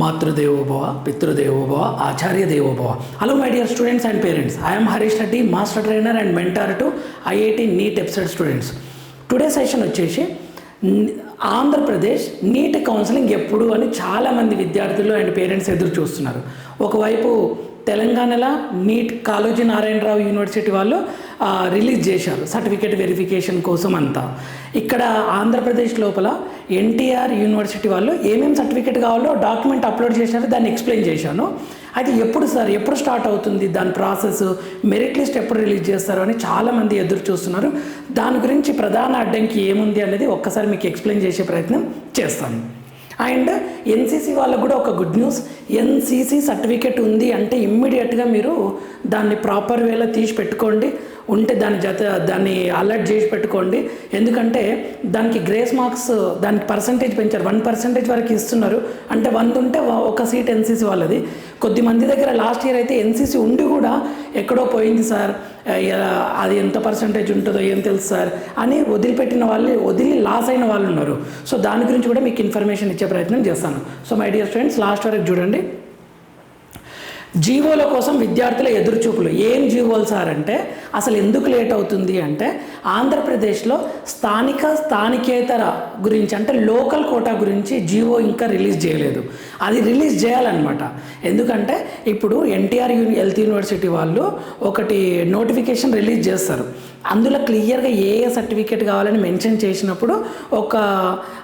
మాతృదేవోభవ పితృదేవోభవ ఆచార్య దేవోభవ hello my dear students and parents I'm Harish Reddy master trainer and mentor to IIT NEET episode students today session వచ్చేసి Andhra Pradesh NEET counselling ఎప్పుడు అని చాలామంది విద్యార్థులు అండ్ పేరెంట్స్ ఎదురు చూస్తున్నారు. ఒకవైపు తెలంగాణలో నీట్ కాళోజీ నారాయణరావు యూనివర్సిటీ వాళ్ళు రిలీజ్ చేశారు సర్టిఫికేట్ వెరిఫికేషన్ కోసం అంతా. ఇక్కడ ఆంధ్రప్రదేశ్ లోపల ఎన్టీఆర్ యూనివర్సిటీ వాళ్ళు ఏమేమి సర్టిఫికేట్ కావాలో డాక్యుమెంట్ అప్లోడ్ చేశారో దాన్ని ఎక్స్ప్లెయిన్ చేశాను. అయితే ఎప్పుడు సార్ ఎప్పుడు స్టార్ట్ అవుతుంది దాని ప్రాసెస్ మెరిట్ లిస్ట్ ఎప్పుడు రిలీజ్ చేస్తారు అని చాలామంది ఎదురు చూస్తున్నారు. దాని గురించి ప్రధాన అడ్డంకి ఏముంది అనేది ఒక్కసారి మీకు ఎక్స్ప్లెయిన్ చేసే ప్రయత్నం చేస్తాను. అండ్ ఎన్సీసీ వాళ్ళకు కూడా ఒక గుడ్ న్యూస్ ఎన్సీసీ సర్టిఫికేట్ ఉంది అంటే ఇమ్మీడియట్గా మీరు దాన్ని ప్రాపర్ వేలో తీసి పెట్టుకోండి. ఉంటే దాని జత దాన్ని అలర్ట్ చేసి పెట్టుకోండి. ఎందుకంటే దానికి గ్రేస్ మార్క్స్ దానికి పర్సంటేజ్ పెంచారు. వన్ పర్సెంటేజ్ వరకు ఇస్తున్నారు. అంటే వంద ఉంటే ఒక సీట్ ఎన్సీసీ వాళ్ళది. కొద్ది మంది దగ్గర లాస్ట్ ఇయర్ అయితే ఎన్సీసీ ఉండి కూడా ఎక్కడో పోయింది సార్. అది ఎంత పర్సంటేజ్ ఉంటుందో ఏం తెలుసు సార్ అని వదిలిపెట్టిన వాళ్ళు వదిలి లాస్ అయిన వాళ్ళు ఉన్నారు. సో దాని గురించి కూడా మీకు ఇన్ఫర్మేషన్ ఇచ్చే ప్రయత్నం చేస్తాను. So my dear friends last వరకు చూడండి. జీవోల కోసం విద్యార్థుల ఎదురుచూపులు. ఏం జీవోలు సార్ అంటే అసలు ఎందుకు లేట్ అవుతుంది అంటే ఆంధ్రప్రదేశ్లో స్థానిక స్థానికేతర గురించి అంటే లోకల్ కోటా గురించి జీవో ఇంకా రిలీజ్ చేయలేదు. అది రిలీజ్ చేయాలన్నమాట. ఎందుకంటే ఇప్పుడు ఎన్టీఆర్ యూని హెల్త్ యూనివర్సిటీ వాళ్ళు ఒకటి నోటిఫికేషన్ రిలీజ్ చేస్తారు. అందులో క్లియర్గా ఏ ఏ సర్టిఫికేట్ కావాలని మెన్షన్ చేసినప్పుడు ఒక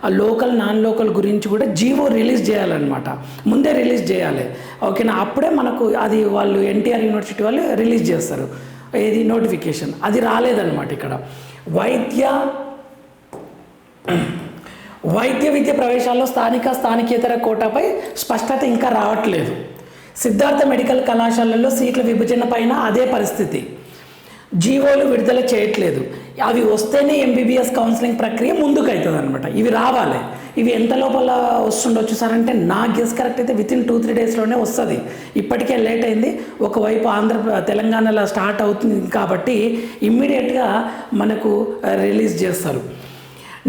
లోకల్ నాన్ లోకల్ గురించి కూడా జీవో రిలీజ్ చేయాలన్నమాట. ముందే రిలీజ్ చేయాలి. ఓకేనా? అప్పుడే మనకు అది వాళ్ళు ఎన్టీఆర్ యూనివర్సిటీ వాళ్ళు రిలీజ్ చేస్తారు. ఏది? నోటిఫికేషన్. అది రాలేదన్నమాట ఇక్కడ. వైద్య వైద్య విద్య ప్రవేశాల్లో స్థానిక స్థానికేతర కోటాపై స్పష్టత ఇంకా రావట్లేదు. సిద్ధార్థ మెడికల్ కళాశాలలో సీట్ల విభజన పైన అదే పరిస్థితి. జీవోలు విడుదల చేయట్లేదు. అవి వస్తేనే ఎంబీబీఎస్ కౌన్సిలింగ్ ప్రక్రియ ముందుకు అవుతుంది అనమాట ఇవి రావాలి. ఇవి ఎంత లోపల వస్తుండొచ్చు సార్ అంటే నా గెస్ కరెక్ట్ అయితే విత్ ఇన్ టూ త్రీ డేస్లోనే వస్తుంది. ఇప్పటికే లేట్ అయింది. ఒకవైపు ఆంధ్ర తెలంగాణలో స్టార్ట్ అవుతుంది కాబట్టి ఇమ్మీడియట్గా మనకు రిలీజ్ చేస్తారు.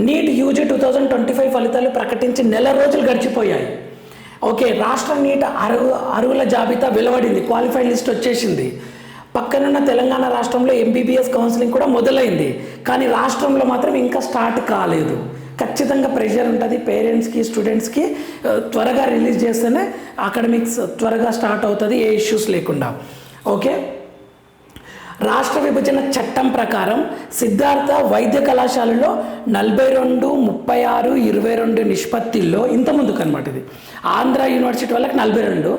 NEET UG two thousand twenty five ఫలితాలు ప్రకటించి నెల రోజులు గడిచిపోయాయి. ఓకే రాష్ట్ర నీట్ అరువు అరువుల జాబితా వెలువడింది. క్వాలిఫైడ్ లిస్ట్ వచ్చేసింది. పక్కనున్న తెలంగాణ రాష్ట్రంలో ఎంబీబీఎస్ కౌన్సిలింగ్ కూడా మొదలైంది. కానీ రాష్ట్రంలో మాత్రం ఇంకా స్టార్ట్ కాలేదు. ఖచ్చితంగా ప్రెషర్ ఉంటుంది పేరెంట్స్కి స్టూడెంట్స్కి త్వరగా రిలీజ్ చేస్తేనే అకాడమిక్స్ త్వరగా స్టార్ట్ అవుతుంది ఏ ఇష్యూస్ లేకుండా. ఓకే? రాష్ట్ర విభజన చట్టం ప్రకారం సిద్ధార్థ వైద్య కళాశాలలో నలభై రెండు ముప్పై ఆరు ఇరవై రెండు నిష్పత్తిల్లో ఇంత ముందుకు అనమాట ఇది. ఆంధ్ర యూనివర్సిటీ వాళ్ళకి నలభై రెండు.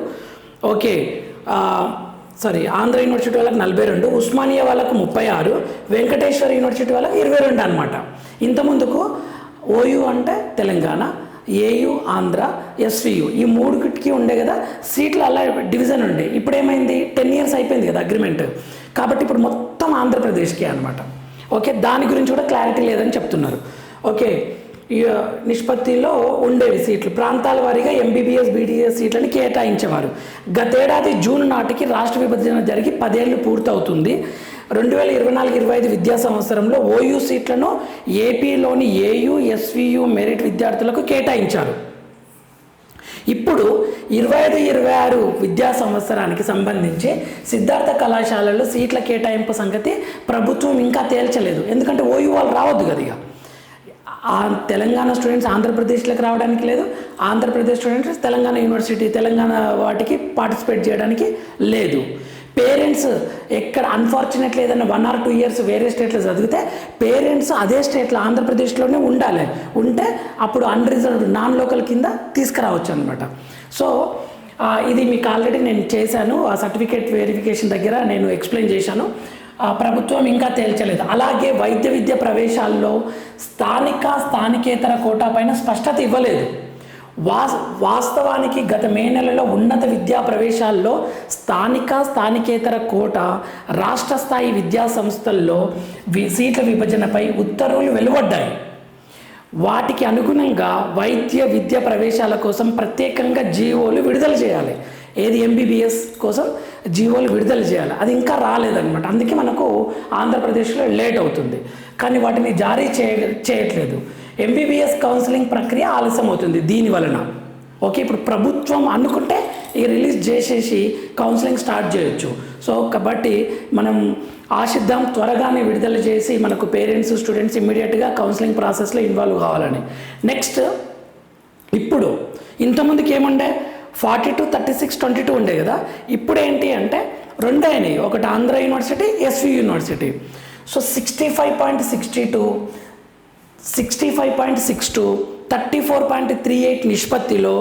ఓకే సారీ ఆంధ్ర యూనివర్సిటీ వాళ్ళకి నలభై రెండు ఉస్మానియా వాళ్ళకు ముప్పై ఆరు వెంకటేశ్వర యూనివర్సిటీ వాళ్ళకి ఇరవై రెండు అనమాట ఇంత ముందుకు ఓయూ అంటే తెలంగాణ ఏయు ఆంధ్ర ఎస్వియు ఈ మూడుకి ఉండే కదా సీట్లు అలా డివిజన్ ఉండే. ఇప్పుడు ఏమైంది టెన్ ఇయర్స్ అయిపోయింది కదా అగ్రిమెంట్. కాబట్టి ఇప్పుడు మొత్తం ఆంధ్రప్రదేశ్కి అనమాట ఓకే దాని గురించి కూడా క్లారిటీ లేదని చెప్తున్నారు. ఓకే నిష్పత్తిలో ఉండేవి సీట్లు. ప్రాంతాల వారీగా ఎంబీబీఎస్ బీడీఎస్ సీట్లను కేటాయించేవారు. గతేడాది జూన్ నాటికి రాష్ట్ర విభజన జరిగి పదేళ్ళు పూర్తవుతుంది. రెండు వేల ఇరవై నాలుగు ఇరవై ఐదు విద్యా సంవత్సరంలో ఓయూ సీట్లను ఏపీలోని ఏయు ఎస్వియు మెరిట్ విద్యార్థులకు కేటాయించారు. ఇప్పుడు ఇరవై ఐదు ఇరవై ఆరు విద్యా సంవత్సరానికి సంబంధించి సిద్ధార్థ కళాశాలలో సీట్ల కేటాయింపు సంగతి ప్రభుత్వం ఇంకా తేల్చలేదు. ఎందుకంటే ఓయూ వాళ్ళు రావద్దు కదా ఆ తెలంగాణ స్టూడెంట్స్ ఆంధ్రప్రదేశ్లోకి రావడానికి లేదు. ఆంధ్రప్రదేశ్ స్టూడెంట్స్ తెలంగాణ యూనివర్సిటీ తెలంగాణ వాటికి పార్టిసిపేట్ చేయడానికి లేదు. పేరెంట్స్ ఎక్కడ అన్ఫార్చునేట్లీ ఏదైనా వన్ ఆర్ టూ ఇయర్స్ వేరే స్టేట్లో చదివితే పేరెంట్స్ అదే స్టేట్లో ఆంధ్రప్రదేశ్లోనే ఉండాలి. ఉంటే అప్పుడు అన్రిజర్వ్డ్ నాన్ లోకల్ కింద తీసుకురావచ్చు అనమాట సో ఇది మీకు ఆల్రెడీ నేను చేశాను. ఆ సర్టిఫికేట్ వెరిఫికేషన్ దగ్గర నేను ఎక్స్ప్లెయిన్ చేశాను. ప్రభుత్వం ఇంకా తేల్చలేదు. అలాగే వైద్య విద్య ప్రవేశాల్లో స్థానిక స్థానికేతర కోటా పైన స్పష్టత ఇవ్వలేదు. వాస్ వాస్తవానికి గత మే నెలలో ఉన్నత విద్యా ప్రవేశాల్లో స్థానిక స్థానికేతర కోట రాష్ట్ర స్థాయి విద్యా సంస్థల్లో వి- సీట్ల విభజనపై ఉత్తర్వులు వెలువడ్డాయి. వాటికి అనుగుణంగా వైద్య విద్య ప్రవేశాల కోసం ప్రత్యేకంగా జీవోలు విడుదల చేయాలి. ఏది ఎంబీబీఎస్ కోసం జీవోలు విడుదల చేయాలి. అది ఇంకా రాలేదన్నమాట. అందుకే మనకు ఆంధ్రప్రదేశ్లో లేట్ అవుతుంది. కానీ వాటిని జారీ చేయ చేయట్లేదు. ఎంబీబీఎస్ కౌన్సిలింగ్ ప్రక్రియ ఆలస్యం అవుతుంది దీని వలన. ఓకే ఇప్పుడు ప్రభుత్వం అనుకుంటే ఇక రిలీజ్ చేసేసి కౌన్సిలింగ్ స్టార్ట్ చేయొచ్చు. సో కాబట్టి మనం ఆశిద్దాం త్వరగానే విడుదల చేసి మనకు పేరెంట్స్ స్టూడెంట్స్ ఇమ్మీడియట్గా కౌన్సిలింగ్ ప్రాసెస్లో ఇన్వాల్వ్ కావాలని. నెక్స్ట్ ఇప్పుడు ఇంతకుముందుకు ఏముండే forty two thirty six twenty two ఉండే కదా. ఇప్పుడు ఏంటి అంటే రెండు అయినాయి. ఒకటి Andhra university SV university. So sixty five point sixty two sixty five point six two thirty four point three eight నిష్పత్తిలో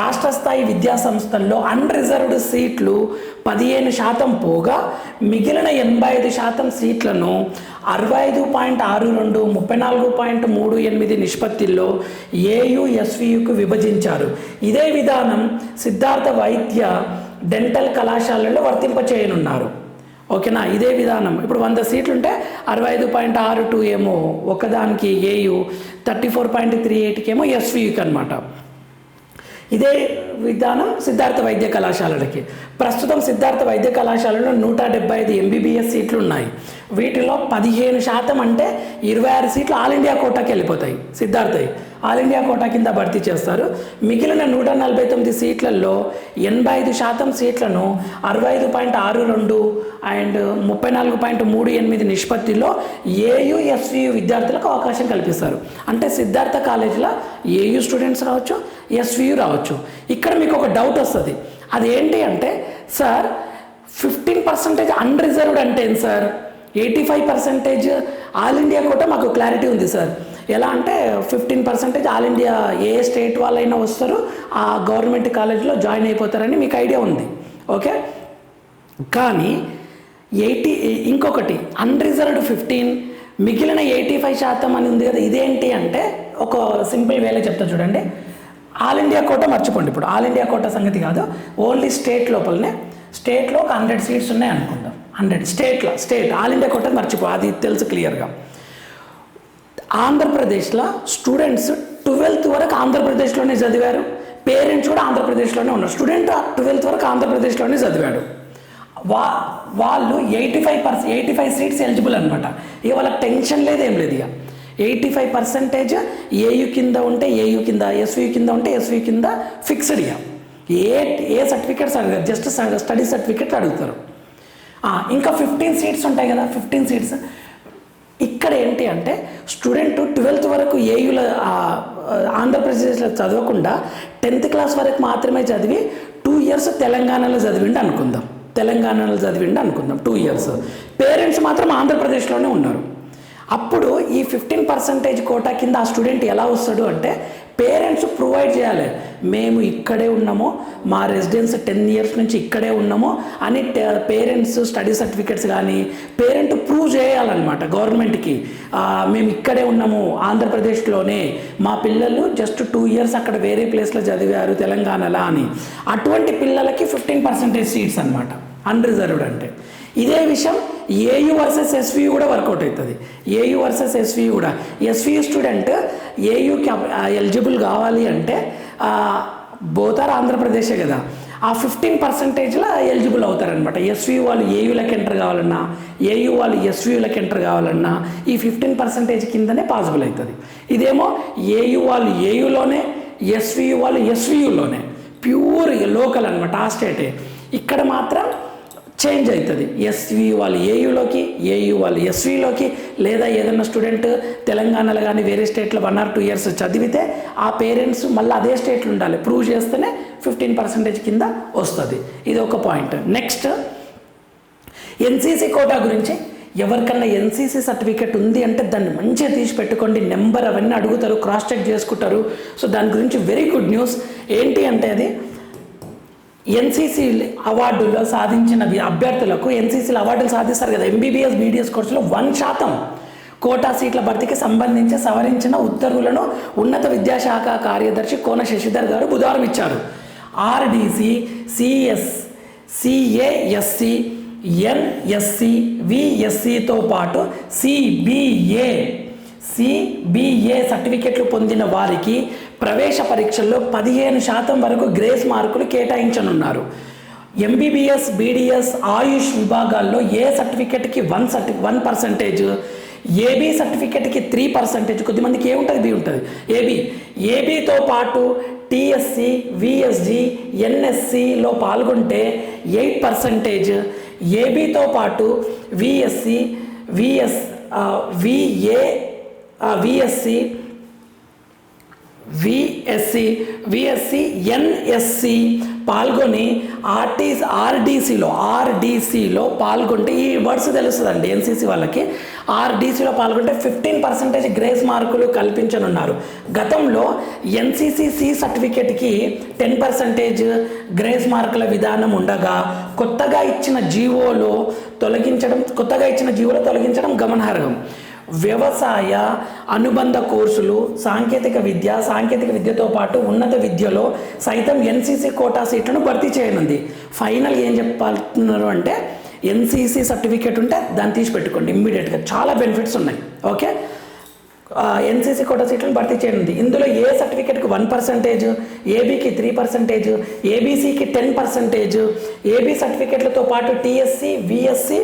రాష్ట్ర స్థాయి విద్యా సంస్థల్లో అన్రిజర్వ్డ్ సీట్లు పదిహేను శాతం పోగా మిగిలిన ఎనభై ఐదు శాతం సీట్లను అరవై ఐదు పాయింట్ ఆరు రెండు ముప్పై నాలుగు పాయింట్ మూడు ఎనిమిది నిష్పత్తిలో ఏయుఎస్వియుకు విభజించారు. ఇదే విధానం సిద్ధార్థ వైద్య డెంటల్ కళాశాలలో వర్తింపచేయనున్నారు. ఓకేనా? ఇదే విధానం. ఇప్పుడు వంద సీట్లు ఉంటే అరవై ఐదు పాయింట్ ఆరు టూ ఏమో. ఒకదానికి AU thirty four point three ఎయిట్కి ఏమో ఎస్వియుకి అనమాట ఇదే విధానం సిద్ధార్థ వైద్య కళాశాలలకి. ప్రస్తుతం సిద్ధార్థ వైద్య కళాశాలలో నూట డెబ్బై ఐదు ఎంబీబీఎస్ సీట్లు ఉన్నాయి. వీటిలో పదిహేను శాతం అంటే ఇరవై ఆరు సీట్లు ఆల్ ఇండియా కోటాకి వెళ్ళిపోతాయి. సిద్ధార్థవి ఆల్ ఇండియా కోటా కింద భర్తీ చేస్తారు. మిగిలిన నూట నలభై తొమ్మిది సీట్లలో ఎనభై ఐదు శాతం సీట్లను అరవై ఐదు పాయింట్ ఆరు రెండు అండ్ ముప్పై నాలుగు పాయింట్ మూడు ఎనిమిది నిష్పత్తిలో ఏయు ఎస్వియు విద్యార్థులకు అవకాశం కల్పిస్తారు. అంటే సిద్ధార్థ కాలేజీలో ఏయు స్టూడెంట్స్ రావచ్చు ఎస్వియు రావచ్చు. ఇక్కడ మీకు ఒక డౌట్ వస్తుంది. అది ఏంటి అంటే సార్ ఫిఫ్టీన్ పర్సెంటేజ్ అన్రిజర్వ్డ్ అంటే ఏంటి sir eighty five percentage all India కూడా మాకు క్లారిటీ ఉంది సార్ ఎలా అంటే ఫిఫ్టీన్ పర్సెంటేజ్ ఆల్ ఇండియా ఏ స్టేట్ వాళ్ళైనా వస్తారు ఆ గవర్నమెంట్ కాలేజ్లో జాయిన్ అయిపోతారని మీకు ఐడియా ఉంది. ఓకే కానీ ఎయిటీ ఇంకొకటి అన్రిజర్వ్డ్ ఫిఫ్టీన్ మిగిలిన ఎయిటీ ఫైవ్ శాతం అని ఉంది కదా ఇదేంటి అంటే ఒక సింపుల్ వేలో చెప్తా చూడండి. ఆల్ ఇండియా కోట మర్చిపోండి ఇప్పుడు. ఆల్ ఇండియా కోట సంగతి కాదు. ఓన్లీ స్టేట్ లోపలనే. స్టేట్లో ఒక హండ్రెడ్ సీట్స్ ఉన్నాయి అనుకుందాం. హండ్రెడ్. స్టేట్లో స్టేట్. ఆల్ ఇండియా కోట మర్చిపో. అది తెలుసు క్లియర్గా. ఆంధ్రప్రదేశ్లో స్టూడెంట్స్ ట్వెల్త్ వరకు ఆంధ్రప్రదేశ్లోనే చదివారు. పేరెంట్స్ కూడా ఆంధ్రప్రదేశ్లోనే ఉన్నారు. స్టూడెంట్ ట్వెల్త్ వరకు ఆంధ్రప్రదేశ్లోనే చదివాడు. వా వాళ్ళు eighty five percent eighty five seats eligible అనమాట ఇక వాళ్ళకి టెన్షన్ లేదు ఏం లేదు ఇక. ఎయిటీ ఫైవ్ పర్సెంటేజ్ ఏయు కింద ఉంటే ఏయు కింద ఎస్వి కింద ఉంటే ఎస్వి కింద ఫిక్స్డ్ ఇయర్ ఏ ఏ సర్టిఫికేట్స్ అడగారు జస్ట్ స్టడీ సర్టిఫికేట్ అడుగుతారు. ఇంకా ఫిఫ్టీన్ సీట్స్ ఉంటాయి కదా ఫిఫ్టీన్ సీట్స్ ఇక్కడ ఏంటి అంటే స్టూడెంట్ ట్వెల్త్ వరకు ఏయుల ఆంధ్రప్రదేశ్లో చదవకుండా టెన్త్ క్లాస్ వరకు మాత్రమే చదివి టూ ఇయర్స్ తెలంగాణలో చదివిండి అనుకుందాం. తెలంగాణలో చదివిండి అనుకుందాం టూ ఇయర్స్ పేరెంట్స్ మాత్రం ఆంధ్రప్రదేశ్లోనే ఉన్నారు. అప్పుడు ఈ ఫిఫ్టీన్ పర్సెంటేజ్ కోటా కింద ఆ స్టూడెంట్ ఎలా వస్తాడు అంటే పేరెంట్స్ ప్రొవైడ్ చేయాలి. మేము ఇక్కడే ఉన్నాము మా రెసిడెన్స్ టెన్ ఇయర్స్ నుంచి ఇక్కడే ఉన్నాము అని పేరెంట్స్ స్టడీ సర్టిఫికెట్స్ కానీ పేరెంట్ ప్రూవ్ చేయాలన్నమాట గవర్నమెంట్కి మేము ఇక్కడే ఉన్నాము ఆంధ్రప్రదేశ్లోనే. మా పిల్లలు జస్ట్ టూ ఇయర్స్ అక్కడ వేరే ప్లేస్లో చదివారు తెలంగాణలో అని. అటువంటి పిల్లలకి ఫిఫ్టీన్ పర్సెంటేజ్ సీట్స్ అనమాట అన్రిజర్వ్డ్ అంటే. ఇదే విషయం ఏయు వర్సెస్ ఎస్వి కూడా వర్కౌట్ అవుతుంది. ఏయు వర్సెస్ ఎస్వి కూడా. ఎస్వి స్టూడెంట్ ఏయుకి ఎలిజిబుల్ కావాలి అంటే బోతార్ ఆంధ్రప్రదేశే కదా. ఆ ఫిఫ్టీన్ పర్సెంటేజ్లో ఎలిజిబుల్ అవుతారనమాట ఎస్వి వాళ్ళు ఏయులకు ఎంటర్ కావాలన్నా ఏయు వాళ్ళు ఎస్వియులకు ఎంటర్ కావాలన్నా ఈ ఫిఫ్టీన్ పర్సెంటేజ్ కిందనే పాసిబుల్ అవుతుంది. ఇదేమో ఏయు వాళ్ళు ఏయులోనే ఎస్వి వాళ్ళు ఎస్వియులోనే ప్యూర్ లోకల్ అనమాట ఆ స్టేటే ఇక్కడ మాత్రం చేంజ్ అవుతుంది. ఎస్వి వాళ్ళు ఏయులోకి ఏయు వాళ్ళు ఎస్విలోకి లేదా ఏదైనా స్టూడెంట్ తెలంగాణలో కానీ వేరే స్టేట్లో వన్ ఆర్ టూ ఇయర్స్ చదివితే ఆ పేరెంట్స్ మళ్ళీ అదే స్టేట్లో ఉండాలి. ప్రూవ్ చేస్తేనే ఫిఫ్టీన్ పర్సెంటేజ్ కింద వస్తుంది. ఇది ఒక పాయింట్. నెక్స్ట్ ఎన్సీసీ కోటా గురించి ఎవరికన్నా ఎన్సీసీ సర్టిఫికేట్ ఉంది అంటే దాన్ని మంచిగా తీసి పెట్టుకోండి. నెంబర్ అవన్నీ అడుగుతారు క్రాస్ చెక్ చేసుకుంటారు. సో దాని గురించి వెరీ గుడ్ న్యూస్. ఏంటి అంటే అది ఎన్సీసీ అవార్డుల్లో సాధించిన అభ్యర్థులకు ఎన్సీసీలు అవార్డులు సాధిస్తారు కదా. ఎంబీబీఎస్ బీడీఎస్ కోర్సులో వన్ శాతం కోటా సీట్ల భర్తీకి సంబంధించి సవరించిన ఉత్తర్వులను ఉన్నత విద్యాశాఖ కార్యదర్శి కోన శశిధర్ గారు బుధవారం ఇచ్చారు. ఆర్డీసీ సిఎస్ సిఏఎస్సి ఎన్ఎస్సి విఎస్సితో పాటు సిబిఏ సిబిఏ సర్టిఫికెట్లు పొందిన వారికి ప్రవేశ పరీక్షల్లో పదిహేను శాతం వరకు గ్రేస్ మార్కులు కేటాయించనున్నారు. ఎంబీబీఎస్ బీడీఎస్ ఆయుష్ విభాగాల్లో ఏ సర్టిఫికెట్కి వన్ సర్టి వన్ పర్సంటేజ్ ఏబీ సర్టిఫికెట్కి త్రీ పర్సెంటేజ్ కొద్దిమందికి ఏ ఉంటుంది బి ఉంటుంది? ఏబీ ఏబీతో పాటు టిఎస్సి విఎస్జి ఎన్ఎస్సిలో పాల్గొంటే ఎయిట్ పర్సంటేజ్ ఏబీతో పాటు VSC VS VA VSC VSC VSC NSC పాల్గొని ఆర్టీ ఆర్డీసీలో ఆర్డీసీలో పాల్గొంటే ఈ వర్డ్స్ తెలుస్తుందండి ఎన్సీసీ వాళ్ళకి. ఆర్డీసీలో పాల్గొంటే ఫిఫ్టీన్ పర్సెంటేజ్ గ్రేస్ మార్కులు కల్పించనున్నారు. గతంలో ఎన్సీసీ సి సర్టిఫికేట్కి టెన్ పర్సెంటేజ్ గ్రేస్ మార్కుల విధానం ఉండగా కొత్తగా ఇచ్చిన జీవోలో తొలగించడం కొత్తగా ఇచ్చిన జీవోలో తొలగించడం గమనార్హం. వ్యవసాయ అనుబంధ కోర్సులు సాంకేతిక విద్య సాంకేతిక విద్యతో పాటు ఉన్నత విద్యలో సైతం ఎన్సీసీ కోటా సీట్లను భర్తీ చేయనుంది. ఫైనల్ ఏం చెప్పాలన్నారు అంటే ఎన్సీసీ సర్టిఫికేట్ ఉంటే దాన్ని తీసి పెట్టుకోండి ఇమ్మీడియట్గా. చాలా బెనిఫిట్స్ ఉన్నాయి. ఓకే? ఎన్సీసీ కోటా సీట్లను భర్తీ చేయనుంది. ఇందులో ఏ సర్టిఫికేట్కి వన్ పర్సెంటేజ్ ఏబీకి త్రీ పర్సెంటేజ్ ఏబీసీకి టెన్ పర్సెంటేజ్ ఏబీ సర్టిఫికేట్లతో పాటు టీఎస్సీ విఎస్సి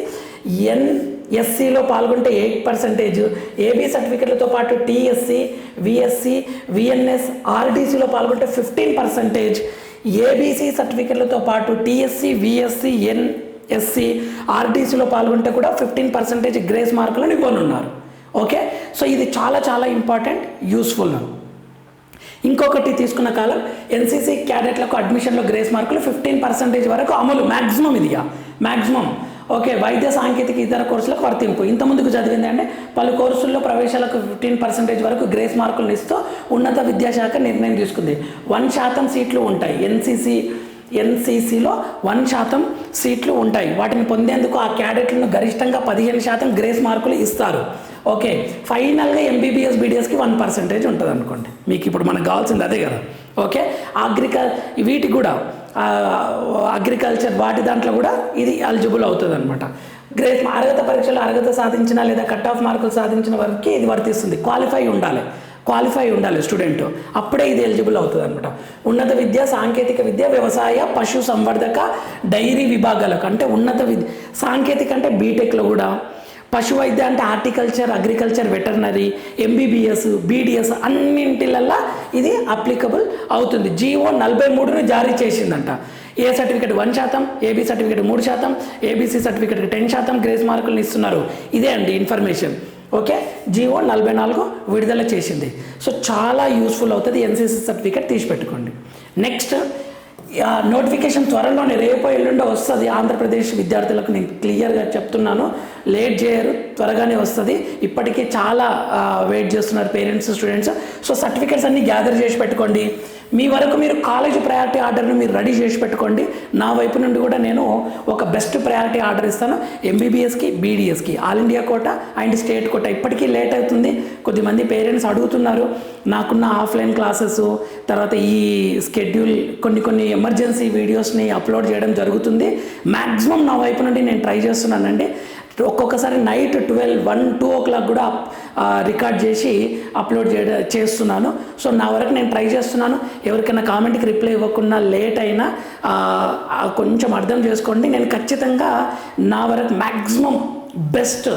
ఎస్సీలో పాల్గొంటే ఎయిట్ పర్సెంటేజ్. ఏబీ సర్టిఫికెట్లతో పాటు టీఎస్సి విఎస్సి విఎన్ఎస్ ఆర్డీసీలో పాల్గొంటే ఫిఫ్టీన్ పర్సెంటేజ్. ఏబీసీ సర్టిఫికెట్లతో పాటు టీఎస్సి విఎస్సి ఎన్ఎస్సి ఆర్డీసీలో పాల్గొంటే కూడా ఫిఫ్టీన్ పర్సెంటేజ్ గ్రేస్ మార్కులను ఇవ్వనున్నారు. ఓకే? సో ఇది చాలా చాలా ఇంపార్టెంట్ యూస్ఫుల్ ఇంకొకటి తీసుకున్న కాలం ఎన్సీసీ క్యాడెట్లకు అడ్మిషన్లో గ్రేస్ మార్కులు ఫిఫ్టీన్ పర్సెంటేజ్ వరకు అమలు మ్యాక్సిమం ఇదిగా మ్యాక్సిమం ఓకే వైద్య సాంకేతిక ఇతర కోర్సులకు వర్తింపు. ఇంత ముందుకు చదివింది అంటే పలు కోర్సుల్లో ప్రవేశాలకు ఫిఫ్టీన్ పర్సెంటేజ్ వరకు గ్రేస్ మార్కులను ఇస్తూ ఉన్నత విద్యాశాఖ నిర్ణయం తీసుకుంది. వన్ శాతం సీట్లు ఉంటాయి. ఎన్సీసీ ఎన్సీసీలో వన్ శాతం సీట్లు ఉంటాయి. వాటిని పొందేందుకు ఆ క్యాడెట్లను గరిష్టంగా పదిహేను శాతం గ్రేస్ మార్కులు ఇస్తారు. ఓకే ఫైనల్గా ఎంబీబీఎస్ బీడీఎస్కి వన్ పర్సెంటేజ్ ఉంటుంది అనుకోండి మీకు ఇప్పుడు మనకు కావాల్సింది అదే కదా. ఓకే అగ్రికల్ వీటికి కూడా అగ్రికల్చర్ వాటి దాంట్లో కూడా ఇది ఎలిజిబుల్ అవుతుంది అనమాట గ్రేస్ అర్హత పరీక్షలు అర్హత సాధించిన లేదా కట్ ఆఫ్ మార్కులు సాధించిన వారికి ఇది వర్తిస్తుంది. క్వాలిఫై ఉండాలి. క్వాలిఫై ఉండాలి స్టూడెంట్ అప్పుడే ఇది ఎలిజిబుల్ అవుతుంది అనమాట ఉన్నత విద్య సాంకేతిక విద్య వ్యవసాయ పశు సంవర్ధక డైరీ విభాగాలకు అంటే ఉన్నత విద్య సాంకేతిక అంటే బీటెక్లో కూడా పశు వైద్య అంటే horticulture agriculture veterinary MBBS BDS అన్నింటిలల్లా ఇది అప్లికబుల్ అవుతుంది. జీవో నలభై మూడును జారీ చేసిందంట. ఏ సర్టిఫికేట్ వన్ శాతం ఏబీ సర్టిఫికేట్ మూడు శాతం ఏబీసీ సర్టిఫికేట్కి టెన్ శాతం గ్రేస్ మార్కులను ఇస్తున్నారు. ఇదే అండి ఇన్ఫర్మేషన్. ఓకే? జీవో నలభై నాలుగు విడుదల చేసింది. సో చాలా యూస్ఫుల్ అవుతుంది. ఎన్సీసీ సర్టిఫికేట్ తీసి పెట్టుకోండి నెక్స్ట్ నోటిఫికేషన్ త్వరలోనే రేపు ఎల్లుండో వస్తుంది. ఆంధ్రప్రదేశ్ విద్యార్థులకు నేను క్లియర్గా చెప్తున్నాను. లేట్ చేయరు త్వరగానే వస్తుంది. ఇప్పటికే చాలా వెయిట్ చేస్తున్నారు పేరెంట్స్ స్టూడెంట్స్. సో సర్టిఫికేట్స్ అన్నీ గ్యాదర్ చేసి పెట్టుకోండి. మీ వరకు మీరు కాలేజ్ ప్రయారిటీ ఆర్డర్ని మీరు రెడీ చేసి పెట్టుకోండి. నా వైపు నుండి కూడా నేను ఒక బెస్ట్ ప్రయారిటీ ఆర్డర్ ఇస్తాను. ఎంబీబీఎస్కి బీడీఎస్కి all India quota and state quota. ఇప్పటికీ లేట్ అవుతుంది. కొద్దిమంది పేరెంట్స్ అడుగుతున్నారు. నాకున్న ఆఫ్లైన్ క్లాసెస్ తర్వాత ఈ స్కెడ్యూల్ కొన్ని కొన్ని ఎమర్జెన్సీ వీడియోస్ని అప్లోడ్ చేయడం జరుగుతుంది. మ్యాక్సిమం నా వైపు నుండి నేను ట్రై చేస్తున్నానండి. ఒక్కొక్కసారి night twelve one two o'clock కూడా రికార్డ్ చేసి అప్లోడ్ చేయ చేస్తున్నాను. సో నా వరకు నేను ట్రై చేస్తున్నాను. ఎవరికైనా కామెంట్కి రిప్లై ఇవ్వకుండా లేట్ అయినా కొంచెం అర్థం చేసుకోండి. నేను ఖచ్చితంగా నా వరకు maximum best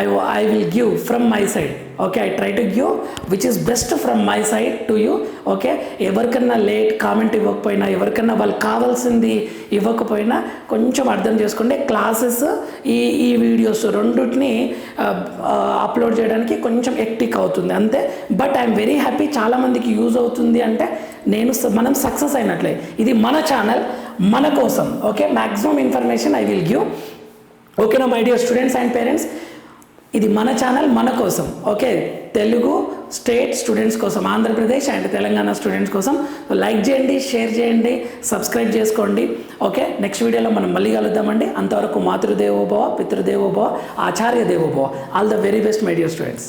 I I will give from my side okay I try to give which is best from my side to you okay ఎవరికన్నా లేట్ కామెంట్ ఇవ్వకపోయినా ఎవరికన్నా వాళ్ళు కావాల్సింది ఇవ్వకపోయినా కొంచెం అర్థం చేసుకుంటే క్లాసెస్ ఈ ఈ వీడియోస్ రెండింటిని అప్లోడ్ చేయడానికి కొంచెం ఎక్టిక్ అవుతుంది. అంతే. బట్ ఐఎమ్ వెరీ హ్యాపీ చాలామందికి యూజ్ అవుతుంది అంటే నేను మనం సక్సెస్ అయినట్లే. ఇది మన ఛానల్ మన కోసం. Okay maximum information I will give ఓకేనా my dear students and parents ఇది మన ఛానల్ మన కోసం. ఓకే తెలుగు స్టేట్ స్టూడెంట్స్ కోసం ఆంధ్రప్రదేశ్ అండ్ తెలంగాణ స్టూడెంట్స్ కోసం లైక్ చేయండి షేర్ చేయండి సబ్స్క్రైబ్ చేసుకోండి. ఓకే నెక్స్ట్ వీడియోలో మనం మళ్ళీ కలుద్దామండి. అంతవరకు మాతృదేవోభవ పితృదేవోభవ ఆచార్య దేవోభవ. All the very best my dear students